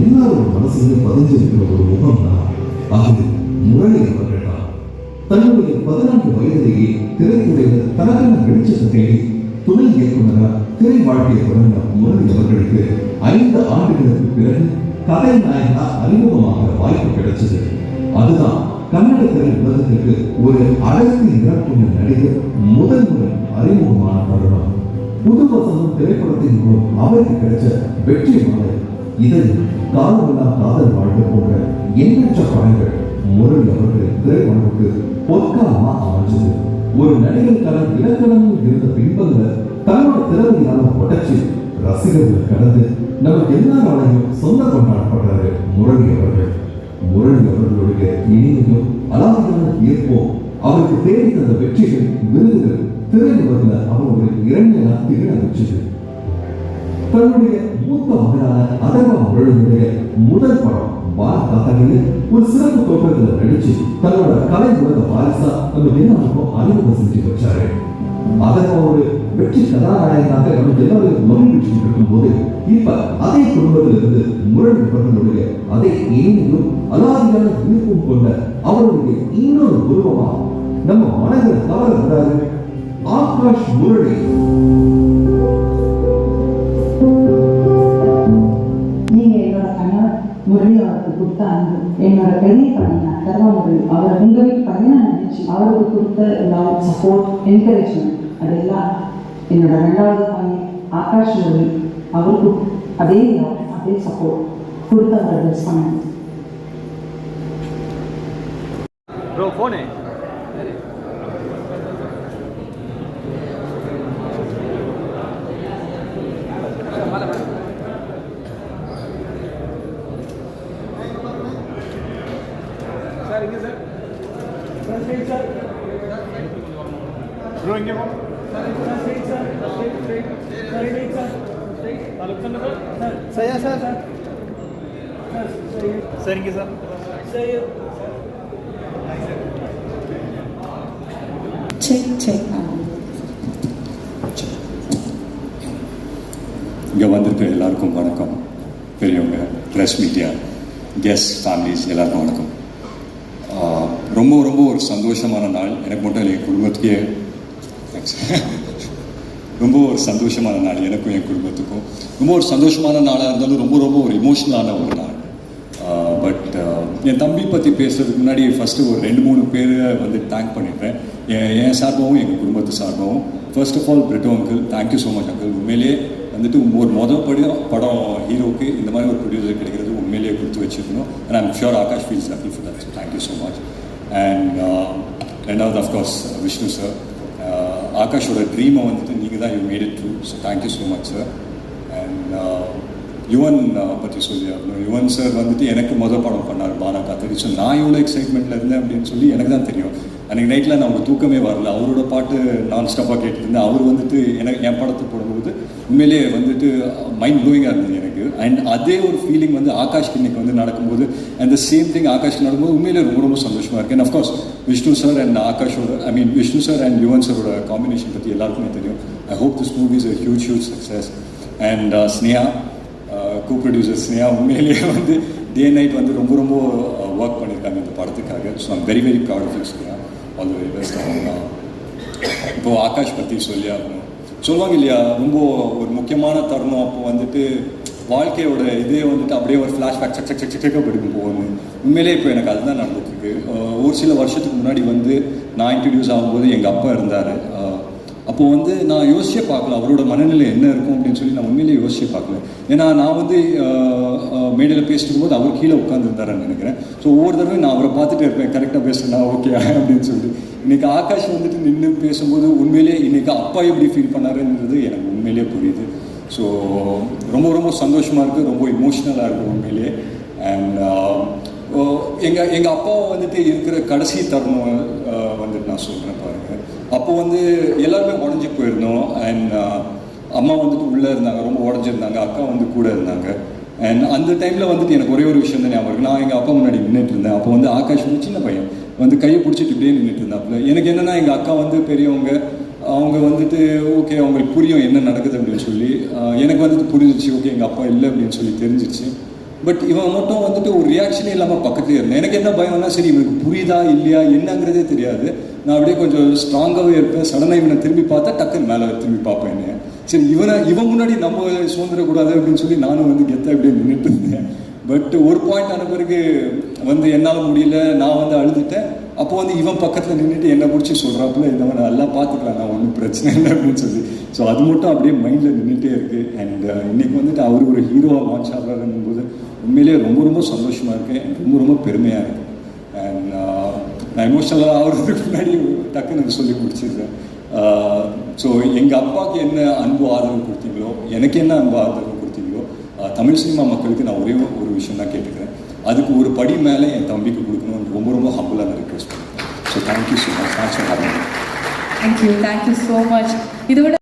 எல்லாரும் மனசுல பதிஞ்சிருக்கிற ஒரு முகம் தான் அது முரளி அவர்கள் தான் தன்னுடைய பதினான்கு வயதிலேயே திரைத்துறையில் தனக்கான வெளிச்சத்தை தேடி துணை இயக்குநராக திரை வாழ்க்கையை தொடர்ந்த முரளி அவர்களுக்கு ஐந்து ஆண்டுகளுக்கு பிறகு கதை நாயகா அறிமுகமாக வாய்ப்பு கிடைச்சது அதுதான் கன்னட திரை உலகத்திற்கு ஒரு அழகு நிரப்பும் நடிகர் முதல் முறை அறிமுகமான தருணம். புது திரைப்படத்தின் மூலம் அவருக்கு கிடைச்ச வெற்றி மாலை. இதை காலமெல்லாம் காதல் வாழ்க்கை போன்ற எண்ணற்ற படங்கள் முரளி அவர்களின் திரைப்படத்துக்கு பொற்காலமா அமைஞ்சது. ஒரு நடிகருக்கான இலக்கணமும் இருந்த பின்பங்கள தன்னோட திறமையால புடச்சி ரசிகர்கள் கடந்து நம்ம எல்லாராலையும் சொந்த கொண்டாடப்படுறாரு முரளி அவர்கள். முரளி அவர்களுடைய இனிமையும் அலாதியான ஈர்ப்பும் அவருக்கு தேடி தந்த வெற்றிகள் விருதுகள் திரையுலகில் அவருடைய இரண்டு நாட்கள் வச்சது. தன்னுடைய மூத்த மகனான அதர்வா முரளியுடைய முதல் படம் பாரத் ஒரு சிறப்பு தோற்றத்தில் நடிச்சு தன்னோட கலை உலக வாரிசா நம்ம எல்லாருக்கும் அறிமுகம் செஞ்சு வச்சாரு. அதற்கு ஒரு வெற்றி கதாநாயகனாக நம்ம எல்லாரும் மகிழ்ச்சி இருக்கும் போது இப்ப அதே குடும்பத்திலிருந்து முரளி அவர்களுடைய அதே இனிமையும் அலாதியான ஈர்ப்பும் கொண்ட அவருடைய இன்னொரு உருவமா நம்ம மனதில் தவறு வந்தாரு. ஆகாஷ் முரளி நீங்க என்னோட கணவர் முரளி அவருக்கு கொடுத்த அன்பு. என்னோட பெரிய பையன் முரளி அவர் உங்க வீட்டு பையனை நினைச்சு அவருக்கு கொடுத்த லவ் சப்போர்ட் என்கரேஜ்மெண்ட் அதெல்லாம் என்னோட ரெண்டாவது பையன் ஆகாஷ் முரளி. அவருக்கு அதே லவ் அதே சப்போர்ட் கொடுத்து அவரை பண்ணேன். ப்ரோ ஃபோனு சார் இங்கே சார் சார் ப்ரோ இங்கே போ சரியா சார் சரிங்க சார் செக் செக் இங்கே வந்திருக்க எல்லாருக்கும் வணக்கம் பெரியவங்க ப்ரெஸ் மீடியா கெஸ்ட் ஃபேமிலிஸ் எல்லாருக்கும் வணக்கம் ஆஹ் ரொம்ப ரொம்ப ஒரு சந்தோஷமான நாள். எனக்கு மட்டும் இல்லை என் குடும்பத்துக்கே. ரொம்ப ஒரு சந்தோஷமான நாள். எனக்கும் என் குடும்பத்துக்கும். ரொம்ப ஒரு சந்தோஷமான நாளாக இருந்தாலும் ரொம்ப ரொம்ப ஒரு இமோஷனலான ஒரு நாள். பட் என் தம்பி பற்றி பேசுறதுக்கு முன்னாடி ஃபஸ்ட்டு ஒரு ரெண்டு மூணு பேரை வந்து தேங்க் பண்ணிடுறேன் என் என் சார்பாகவும் எங்கள் குடும்பத்து சார்பாகவும். First of all Brito uncle thank you so much uncle உண்மையிலேயே வந்துட்டு ஒரு மொதல் படம் படம் ஹீரோக்கு இந்த மாதிரி ஒரு ப்ரொடியூசர் கிடைக்கிறது உண்மையிலேயே கொடுத்து வச்சிருக்கணும். And I'm sure Akash feels happy for that thank you so much and ரெண்டாவது அஃப்கோர்ஸ் விஷ்ணு சார் ஆகாஷோட ட்ரீமை வந்துட்டு நீங்கள் தான் you made it true so thank you so much sir and Yuvan பற்றி சொல்லி ஆகணும் யுவன் சார் வந்துட்டு எனக்கு மொதல் படம் பண்ணார் பானா காத்தடி. ஸோ நான் எவ்வளோ எக்ஸைட்மெண்ட்டில் இருந்தேன் அப்படின்னு சொல்லி எனக்கு தான் தெரியும். அன்றைக்கி நைட்டில் நான் அவங்க தூக்கமே வரல. அவரோட பாட்டு நான் ஸ்டாப்பாக கேட்டுருந்தேன். அவர் வந்துட்டு எனக்கு என் படத்தை போடும்போது உண்மையிலேயே வந்துட்டு மைண்ட் ப்ளூவிங்காக இருந்தது அண்ட் அதே ஒரு ஃபீலிங் வந்து ஆகாஷ்க்கு இன்னைக்கு வந்து நடக்கும்போது அண்ட் த சேம் திங் ஆகாஷ்க்கு நடக்கும்போது உண்மையிலே ரொம்ப ரொம்ப சந்தோஷமாக இருக்கு. And of course Vishnu sir and ஆகாஷோட I mean Vishnu sir and Yuvan சாரோட காம்பினேஷன் பற்றி எல்லாருக்குமே தெரியும். I hope this movie is a huge huge success and Sneha co producer Sneha உண்மையிலேயே வந்து டே நைட் வந்து ரொம்ப ரொம்ப uh, ஒர்க் பண்ணியிருக்காங்க இந்த படத்துக்காக. So I'm very very proud of you Sneha all the very best இப்போ ஆகாஷ் பற்றி சொல்லி ஆகணும். சொல்லுவாங்க இல்லையா ரொம்ப ஒரு முக்கியமான தருணம். அப்போ வந்துட்டு வாழ்க்கையோட இதே வந்துட்டு அப்படியே ஒரு ஃப்ளாஷ்பேக் சக் சக் சக் சக்காக படிக்கும் போகணும் உண்மையிலே இப்போ எனக்கு அதுதான் நடந்துட்டுருக்கு. ஒரு சில வருஷத்துக்கு முன்னாடி வந்து நான் இன்ட்ரடியூஸ் ஆகும்போது எங்கள் அப்பா இருந்தார். அப்போது வந்து நான் யோசிச்சே பார்க்கல அவரோட மனநிலை என்ன இருக்கும் அப்படின்னு சொல்லி நான் உண்மையிலேயே யோசிச்சே பார்க்கல. ஏன்னா நான் வந்து மேடையில் பேசிட்டு போது அவர் கீழே உட்காந்துருந்தாருன்னு நினைக்கிறேன். ஸோ ஒவ்வொரு தடவை நான் அவரை பார்த்துட்டே இருப்பேன். கரெக்டாக பேசுனா ஓகே அப்படின்னு சொல்லி இன்றைக்கி ஆகாஷ் வந்துட்டு நின்று பேசும்போது உண்மையிலேயே இன்னைக்கு அப்பா எப்படி ஃபீல் பண்ணாருன்றது எனக்கு உண்மையிலேயே புரியுது. ஸோ சந்தோஷமாக இருக்குது ரொம்ப இமோஷ்னலாக இருக்குது உண்மையிலேயே அண்ட் uh, எங்கள் எங்கள் அப்பா வந்துட்டு இருக்கிற கடைசி தருணம் வந்துட்டு நான் சொல்கிறேன் பாருங்கள் அப்போ வந்து எல்லாருமே உடஞ்சி போயிருந்தோம். அண்ட் அம்மா வந்துட்டு உள்ளே இருந்தாங்க ரொம்ப உடஞ்சிருந்தாங்க அக்கா வந்து கூட இருந்தாங்க. அண்ட் அந்த டைமில் வந்துட்டு எனக்கு ஒரே ஒரு விஷயம் தான் ஞாபகம் இருக்குது நான் எங்கள் அப்பா முன்னாடி நின்றுட்டு இருந்தேன். அப்போ வந்து ஆகாஷ் வந்து சின்ன பையன் வந்து கையை பிடிச்சிட்டு இப்படியே நின்றுட்டு இருந்தாப்புல. எனக்கு என்னென்னா எங்கள் அக்கா வந்து பெரியவங்க அவங்க வந்துட்டு ஓகே அவங்களுக்கு புரியும் என்ன நடக்குது அப்படின்னு சொல்லி. எனக்கு வந்துட்டு புரிஞ்சிச்சு ஓகே எங்கள் அப்பா இல்லை அப்படின்னு சொல்லி தெரிஞ்சிச்சு. பட் இவன் மட்டும் வந்துட்டு ஒரு ரியாக்ஷனே இல்லாமல் பக்கத்துலேயே இருந்தேன். எனக்கு என்ன பயம்னா சரி இவனுக்கு புரியுதா இல்லையா என்னங்கிறதே தெரியாது. நான் அப்படியே கொஞ்சம் ஸ்ட்ராங்காகவே இருப்பேன். சடனாக இவனை திரும்பி பார்த்தா டக்குன்னு மேலே திரும்பி பார்ப்பேன் சரி இவனை இவன் முன்னாடி நம்ம சுதந்திரக்கூடாது அப்படின்னு சொல்லி நானும் வந்து கெத்த அப்படியே நின்றுட்டு இருந்தேன். பட் ஒரு பாயிண்ட் ஆன பிறகு வந்து என்னால் முடியல நான் வந்து அழுதுட்டேன். அப்போ வந்து இவன் பக்கத்தில் நின்றுட்டு என்னை பிடிச்சி சொல்கிறாப்புல இந்த மாதிரி நல்லா பார்த்துக்கலாம் நான் ஒன்றும் பிரச்சனை இல்லை அப்படின்னு சொல்லி. ஸோ அது மட்டும் அப்படியே மைண்டில் நின்றுட்டே இருக்குது அண்ட் uh, இன்றைக்கி வந்துட்டு அவர் ஒரு ஹீரோவாக லான்ச் ஆகிறாருன்னும் போது உண்மையிலேயே ரொம்ப ரொம்ப சந்தோஷமாக இருக்கேன். ரொம்ப ரொம்ப பெருமையாக இருக்குது அண்ட் uh, நான் எமோஷனலாக ஆகிறதுக்கு முன்னாடி டக்குன்னு எனக்கு சொல்லி முடிச்சிடுறேன். Uh, ஸோ எங்கள் அப்பாவுக்கு என்ன அன்பு ஆதரவு கொடுத்தீங்களோ எனக்கு என்ன அன்பு ஆதரவு கொடுத்தீங்களோ தமிழ் சினிமா மக்களுக்கு நான் ஒரே ஒரு விஷயம் தான் கேட்டுக்கிறேன். அதுக்கு ஒரு படி மேலே என் தம்பிக்கு கொடுக்கணும்னு ரொம்ப ரொம்ப ஹம்பிளாக நான் ரிக்வெஸ்ட் பண்ணுறேன் so thank you so much thanks for having thank you thank you so much இதோட